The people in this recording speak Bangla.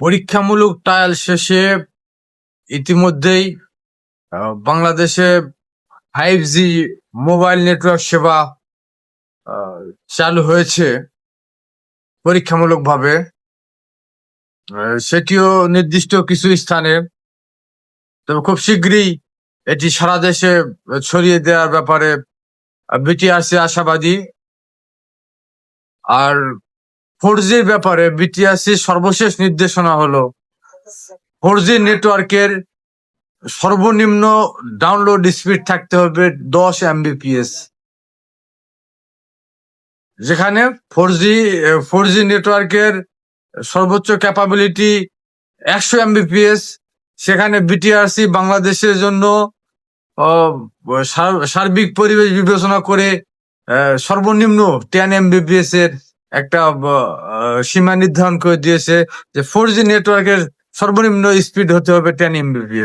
পরীক্ষামূলক ট্রায়াল শেষে ইতিমধ্যেই বাংলাদেশে ফাইভ জি মোবাইল নেটওয়ার্ক সেবা চালু হয়েছে পরীক্ষামূলকভাবে। সেটিও নির্দিষ্ট কিছু স্থানে। তবে খুব শীঘ্রই এটি সারা দেশে ছড়িয়ে দেওয়ার ব্যাপারে বিটিআরসি আশাবাদী। আর ফোর জির ব্যাপারে বিটিআরসি সর্বশেষ নির্দেশনা হলো ফোর জি নেটওয়ার্কের সর্বনিম্ন ডাউনলোড স্পিড থাকতে হবে দশ এমবিপিএস যেখানে ফোর জি ফোর জি নেটওয়ার্কের সর্বোচ্চ ক্যাপাবিলিটি একশো এমবিপিএস সেখানে বিটিআরসি বাংলাদেশের জন্য সার্বিক পরিবেশ বিবেচনা করে সর্বনিম্ন টেন এমবিপিএস এর একটা সীমা নির্ধারণ করে দিয়েছে যে ফোর জি নেটওয়ার্কের সর্বনিম্ন স্পিড হতে হবে টেন এমবিপিএস